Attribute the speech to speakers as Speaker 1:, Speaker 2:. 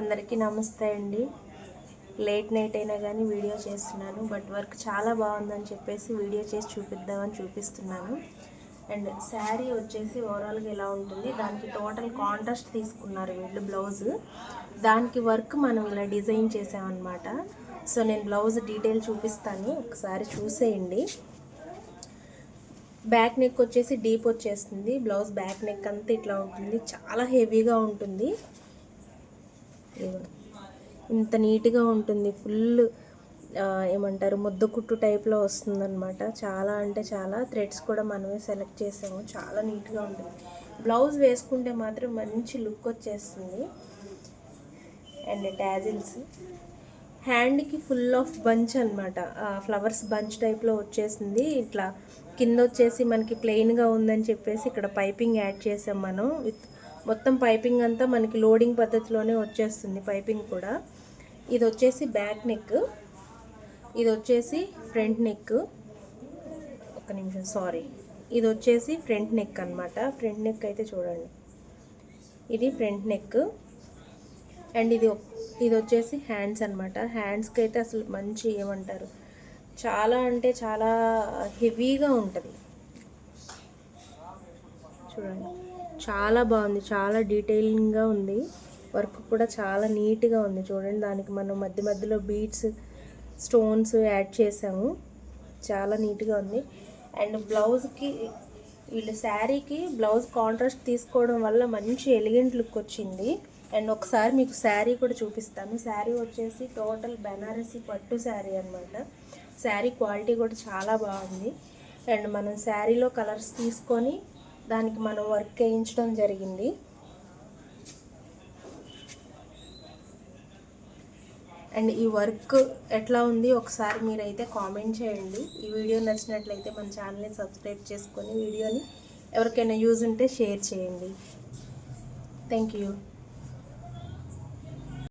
Speaker 1: అందరికీ నమస్తే అండి. లేట్ నైట్ అయినా కానీ వీడియో చేస్తున్నాను. బట్ వర్క్ చాలా బాగుందని చెప్పేసి వీడియో చేసి చూపిద్దామని చూపిస్తున్నాను. అండ్ శారీ వచ్చేసి ఓవరాల్గా ఎలా ఉంటుంది? దానికి టోటల్ కాంట్రాస్ట్ తీసుకున్నారు వీళ్ళు బ్లౌజ్. దానికి వర్క్ మనం ఇలా డిజైన్ చేసామన్నమాట. సో నేను బ్లౌజ్ డీటెయిల్ చూపిస్తాను. ఒకసారి చూసేయండి. బ్యాక్ నెక్ వచ్చేసి డీప్ వచ్చేస్తుంది. బ్లౌజ్ బ్యాక్ నెక్ అంతా ఇట్లా ఉంటుంది. చాలా హెవీగా ఉంటుంది. ఇంత నీట్గా ఉంటుంది ఫుల్ ఏమంటారు ముద్ద కుట్టు టైప్లో వస్తుందన్నమాట. చాలా అంటే చాలా థ్రెడ్స్ కూడా మనమే సెలెక్ట్ చేసాము. చాలా నీట్గా ఉంటుంది. బ్లౌజ్ వేసుకుంటే మాత్రం మంచి లుక్ వచ్చేస్తుంది. అండ్ ట్యాజిల్స్ హ్యాండ్కి ఫుల్ ఆఫ్ బంచ్ అనమాట ఫ్లవర్స్ బంచ్ టైప్లో వచ్చేసింది. ఇట్లా కింద వచ్చేసి మనకి ప్లెయిన్గా ఉందని చెప్పేసి ఇక్కడ పైపింగ్ యాడ్ చేసాం మనం విత్ మొత్తం పైపింగ్ అంతా మనకి లోడింగ్ పద్ధతిలోనే వచ్చేస్తుంది పైపింగ్ కూడా. ఇది వచ్చేసి బ్యాక్ నెక్. ఇది వచ్చేసి ఫ్రంట్ నెక్. ఒక నిమిషం సారీ. ఇది వచ్చేసి ఫ్రంట్ నెక్ అన్నమాట. ఫ్రంట్ నెక్ అయితే చూడండి. ఇది ఫ్రంట్ నెక్. అండ్ ఇది ఇది వచ్చేసి హ్యాండ్స్ అనమాట హ్యాండ్స్కి అయితే అసలు మంచి ఏమంటారు? చాలా అంటే చాలా హెవీగా ఉంటుంది. చూడండి. చాలా బాగుంది. చాలా డీటెయిలింగ్గా ఉంది. వర్క్ కూడా చాలా నీట్గా ఉంది. చూడండి దానికి మనం మధ్య మధ్యలో బీడ్స్ స్టోన్స్ యాడ్ చేసాము. చాలా నీట్గా ఉంది. అండ్ బ్లౌజ్కి వీళ్ళు శారీకి బ్లౌజ్ కాంట్రాస్ట్ తీసుకోవడం వల్ల మంచి ఎలిగెంట్ లుక్ వచ్చింది. అండ్ ఒకసారి మీకు శారీ కూడా చూపిస్తాను. శారీ వచ్చేసి టోటల్ బెనారసీ పట్టు శారీ అనమాట శారీ క్వాలిటీ కూడా చాలా బాగుంది. అండ్ మనం శారీలో కలర్స్ తీసుకొని దానికి మనం వర్క్ వేయించడం జరిగింది. అండ్ ఈ వర్క్ ఎట్లా ఉంది ఒకసారి మీరైతే కామెంట్ చేయండి. ఈ వీడియో నచ్చినట్లయితే మన ఛానల్ని సబ్స్క్రైబ్ చేసుకొని వీడియోని ఎవరికైనా యూజ్ ఉంటే షేర్ చేయండి. Thank you.